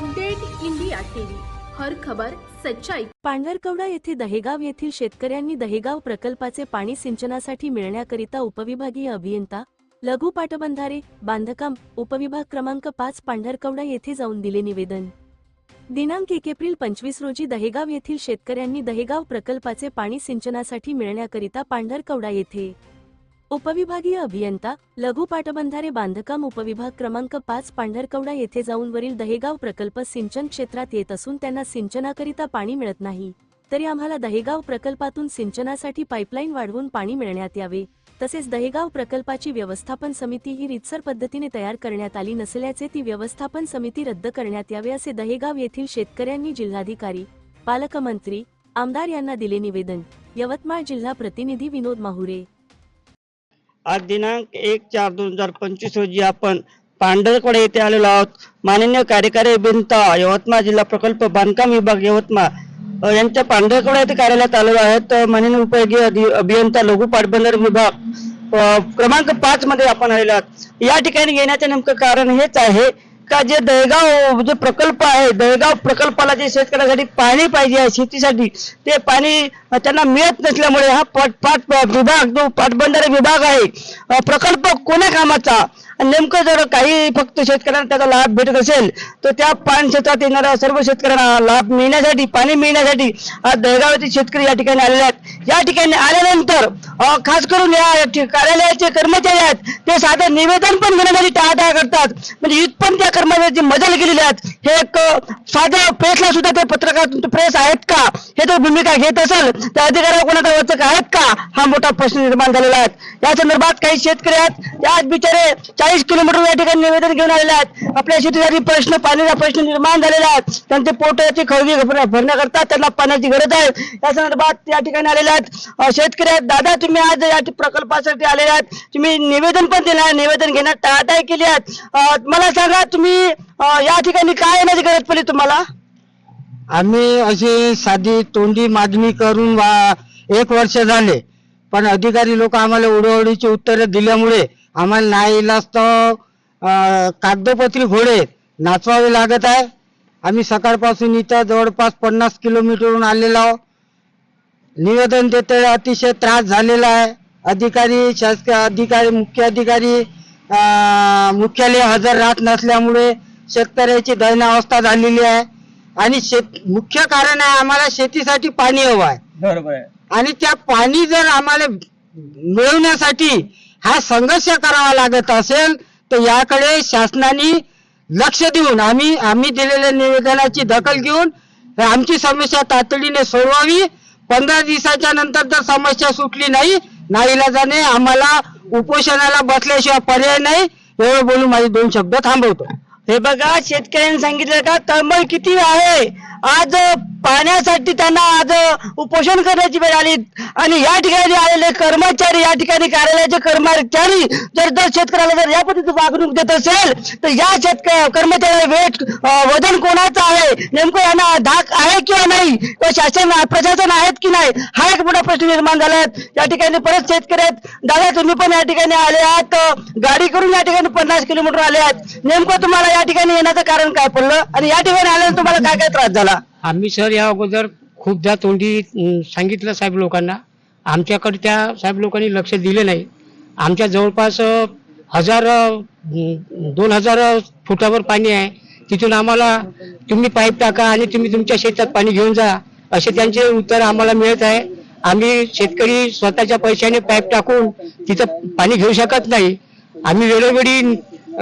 Update India TV. हर खबर सच्चाई. पांढरकवडा येथे दहेगाव येथील शेतकऱ्यांनी दहेगाव प्रकल्पाचे पाणी सिंचनासाठी मिळण्याकरिता उपविभागीय अभियंता लघु पाटबंधारे बांधकाम उपविभाग क्रमांक पाच पांढरकवडा येथे जाऊन दिले निवेदन. दिनांक एक एप्रिल पंचवीस रोजी दहेगाव येथील शेतकऱ्यांनी दहेगाव प्रकल्पाचे पाणी सिंचनासाठी मिळण्याकरिता पांढरकवडा येथे उपविभागीय अभियंता लघु पाटबंधारे बांधकाम उपविभाग क्रमांक पाच पांढरकवडा येथे जाऊन वरील दहेगाव प्रकल्प सिंचन क्षेत्रात येत असून त्यांना सिंचनाकरिता पाणी मिळत नाही. तरी आम्हाला दहेगाव प्रकल्पातून सिंचनासाठी पाईपलाईन वाढवून पाणी मिळण्यात यावे. तसेच दहेगाव प्रकल्पाची व्यवस्थापन समिती ही रितसर पद्धतीने तयार करण्यात आली नसल्याचे ती व्यवस्थापन समिती रद्द करण्यात यावे असे दहेगाव येथील शेतकऱ्यांनी जिल्हाधिकारी पालकमंत्री आमदार यांना दिले निवेदन. यवतमाळ जिल्हा प्रतिनिधी विनोद माहुरे. आज दिनांक एक चार दोन हजार पंचवीस रोजी आपण पांढरकडे येथे आलेलो आहोत. माननीय कार्यकारी अभियंता यवतमाळ जिल्हा प्रकल्प बांधकाम विभाग यवतमाळ यांच्या पांढरकडे येथे कार्यालयात आलेलो आहेत माननीय उपयोगी अभियंता लघु पाटबंदर विभाग क्रमांक पाच मध्ये आपण आलेलो आहोत. या ठिकाणी येण्याचं नेमकं कारण हेच आहे का जे दहेगाव जे प्रकल्प आहे दहेगाव प्रकल्पाला जे शेतकऱ्यासाठी पाणी पाहिजे आहे शेतीसाठी ते पाणी त्यांना मिळत नसल्यामुळे हा पाट पाट विभाग जो पाटबंधारे विभाग आहे प्रकल्प कोण्या कामाचा? नेमकं जर काही फक्त शेतकऱ्यांना त्याचा लाभ भेटत असेल तर त्या पान क्षेत्रात येणाऱ्या सर्व शेतकऱ्यांना लाभ मिळण्यासाठी पाणी मिळण्यासाठी आज दहेगाव येथील शेतकरी या ठिकाणी आलेले आहेत. या ठिकाणी आल्यानंतर खास करून या कार्यालयाचे कर्मचारी आहेत ते साधं निवेदन पण घेण्यासाठी टाळाटाळ करतात. म्हणजे इथपण त्या कर्मचाऱ्याची मजल गेलेली आहेत हे एक साध्या प्रेसला सुद्धा ते पत्रकार प्रेस आहेत का? हे तो भूमिका घेत असेल तर अधिकाऱ्या कोणाचा वचक आहेत का? हा मोठा प्रश्न निर्माण झालेला आहे. या संदर्भात काही शेतकरी आहेत ते आज बिचारे चाळीस किलोमीटर या ठिकाणी निवेदन घेऊन आलेले आहेत. आपल्या शेतीसाठी प्रश्न पाण्याचा प्रश्न निर्माण झालेला आहे. त्यांचे पोटाची खळगी भरण्याकरता त्यांना पाण्याची गरज आहे. या संदर्भात या ठिकाणी आलेल्या आहेत आहात. शेतकरी आहेत. दादा तुम्ही आज या प्रकल्पासाठी आलेले आहेत. तुम्ही निवेदन पण दिलं आहे. निवेदन घेण्यात टाळाटाळ केली आहात मला सांगा तुम्ही या ठिकाणी काय येण्याची गरज पडली तुम्हाला? आम्ही अशी साधी तोंडी मागणी करून वा एक वर्ष झाले. पण अधिकारी लोक आम्हाला उडवडीची उत्तरं दिल्यामुळे आम्हाला नाही तर कागदोपत्री घोडे नाचवावे लागत आहे. आम्ही सकाळपासून इथं जवळपास पन्नास किलोमीटरहून आलेलो आहोत. निवेदन देते अतिशय त्रास झालेला आहे. अधिकारी शासकीय अधिकारी मुख्य अधिकारी मुख्यालय हजर राहत नसल्यामुळे शेतकऱ्याची दयनावस्था झालेली आहे. आणि शेत मुख्य कारण आहे आम्हाला शेतीसाठी पाणी हवं आहे. बरोबर आहे. आणि त्या पाणी जर आम्हाला मिळवण्यासाठी हा संघर्ष करावा लागत असेल तर याकडे शासनाने लक्ष देऊन आम्ही आम्ही दिलेल्या निवेदनाची दखल घेऊन आमची समस्या तातडीने सोडवावी. पंधरा दिवसाच्या नंतर जर समस्या सुटली नाही नाईलाजाने आम्हाला उपोषणाला बसल्याशिवाय पर्याय नाही एवढं बोलून माझे दोन शब्द थांबवतो. हे बघा शेतकऱ्यांनी सांगितलं का तळमळ किती आहे? आज पाण्यासाठी त्यांना आज उपोषण करण्याची वेळ आली. आणि या ठिकाणी आलेले कर्मचारी या ठिकाणी कार्यालयाचे कर्मचारी जर जर शेतकऱ्याला जर या पद्धतीची वागणूक देत असेल तर या शेतक कर्मचाऱ्याला वेट वजन कोणाचं आहे? नेमकं यांना धाक आहे किंवा नाही? किंवा शासन प्रशासन आहेत की नाही? हा एक मोठा प्रश्न निर्माण झाला आहे. या ठिकाणी परत शेतकरी आहेत. दादा तुम्ही पण या ठिकाणी आले आहात. गाडी करून या ठिकाणी पन्नास किलोमीटर आले आहात. नेमकं तुम्हाला या ठिकाणी येण्याचं कारण काय पडलं? आणि या ठिकाणी आल्यानंतर तुम्हाला काय काय त्रास झाला? आम्ही सर या अगोदर खूपदा तोंडी सांगितलं साहेब लोकांना. आमच्याकडे त्या साहेब लोकांनी लक्ष दिले नाही. आमच्या जवळपास हजार दोन हजार फुटावर पाणी आहे. तिथून आम्हाला तुम्ही पाईप टाका आणि तुम्ही तुमच्या शेतात पाणी घेऊन जा असे त्यांचे उत्तर आम्हाला मिळत आहे. आम्ही शेतकरी स्वतःच्या पैशाने पाईप टाकून तिथं पाणी घेऊ शकत नाही. आम्ही वेळोवेळी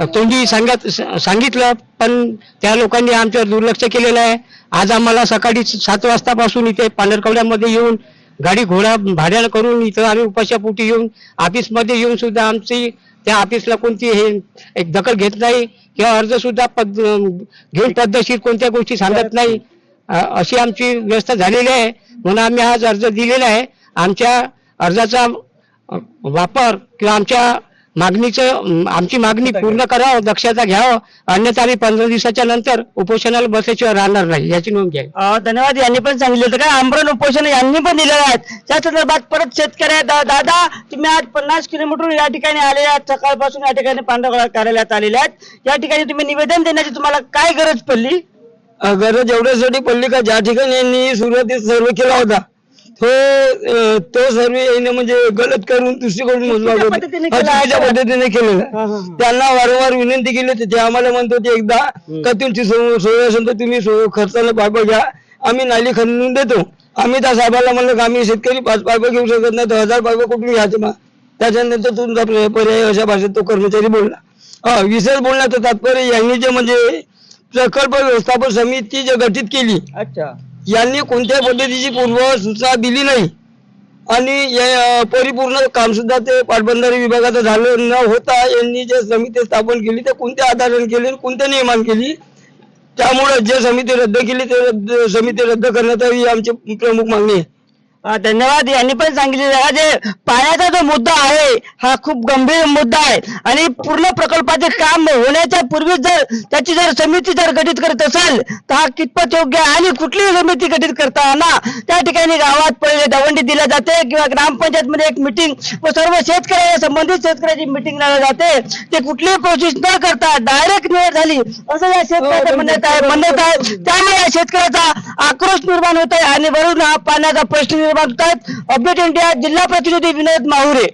तोंडी सांगत सांगितलं पण त्या लोकांनी आमच्यावर दुर्लक्ष केलेलं आहे. आज आम्हाला सकाळी सात वाजतापासून इथे पांढरकवड्यामध्ये येऊन गाडी घोडा भाड्यानं करून इथं आम्ही उपाशापोटी येऊन ऑफिसमध्ये येऊन सुद्धा आमची त्या ऑफिसला कोणती हे एक दखल घेत नाही किंवा अर्ज सुद्धा पद घेऊन पद्धतशीर कोणत्या गोष्टी सांगत नाही. अशी आमची व्यवस्था झालेली आहे. म्हणून आम्ही आज अर्ज दिलेला आहे. आमच्या अर्जाचा वापर किंवा आमच्या मागणीचं आमची मागणी पूर्ण करावं दक्षता घ्यावं. अन्यथा आम्ही पंधरा दिवसाच्या नंतर उपोषणाला बसल्याशिवाय राहणार नाही याची नोंद घ्यावी अं, धन्यवाद यांनी पण सांगितलं होतं का? आमरण उपोषण यांनी पण दिलेलं आहेत त्या संदर्भात परत शेतकरी दा- दादा तुम्ही आज पन्नास किलोमीटर या ठिकाणी आले आहात. सकाळपासून या ठिकाणी पांढरकवडा कार्यालयात आलेले आहेत. या ठिकाणी तुम्ही निवेदन देण्याची तुम्हाला काय गरज पडली? अ, गरज एवढ्यासाठी पडली का? ज्या ठिकाणी यांनी सुरुवातीत सर्वे केला होता तो अ, तो सर्वे यांनी म्हणजे गलत करून दुसरीकडून मोजला होता. पद्धतीने हा, चुकीच्या केलेला हा, हा, हा. त्यांना वारंवार विनंती केली होती ते आम्हाला म्हणत होते एकदा का तुमची सोय असेल तर तुम्ही सो- खर्चाला पायपं घ्या. आम्ही नाली खणून देतो. आम्ही त्या साहेबाला म्हणलं का आम्ही शेतकरी पाच पायपं घेऊ शकत नाही तर हजार पायपं कुठून घ्यायचे मग? त्याच्यानंतर तुमचा पर्याय- पर्याय अशा भाषेत तो कर्मचारी बोलला. हा विशेष बोलण्याचं तात्पर्य यांनी जे म्हणजे प्रकल्प व्यवस्थापन समिती जे गठीत केली. अच्छा. यांनी कोणत्याही पद्धतीची पूर्व सूचना दिली नाही. आणि या परिपूर्ण काम सुद्धा ते पाटबंधारे विभागाचं झालं न होता यांनी जे समिती स्थापन केली ते कोणत्या आधाराने केली आणि कोणत्या नियमान केली? त्यामुळे जे समिती रद्द केली ते रद्द समिती रद्द करण्यात यावी आमची प्रमुख मागणी आहे. धन्यवाद. यांनी पण सांगितले हा जे पाण्याचा जो मुद्दा आहे हा खूप गंभीर मुद्दा आहे. आणि पूर्ण प्रकल्पाचे काम होण्याच्या पूर्वी जर त्याची जर समिती जर गठीत करत असाल तर हा कितपत योग्य आहे आणि कुठलीही समिती गठीत करताना त्या ठिकाणी गावात पहिले दवंडी दिल्या जाते किंवा ग्रामपंचायत मध्ये एक मिटिंग व सर्व शेतकऱ्या संबंधित शेतकऱ्याची मिटिंग लावली जाते. ते कुठलीही प्रोसेस न करता डायरेक्ट निवड झाली. असं या शेतकऱ्याचं म्हणण्यात आहे म्हणण्यात आहे. त्यामुळे या शेतकऱ्याचा आक्रोश निर्माण होत आहे आणि वरून हा पाण्याचा प्रश्न निर्माण होत आहेत अपडेट इंडिया जिल्हा प्रतिनिधी विनोद माहुरे.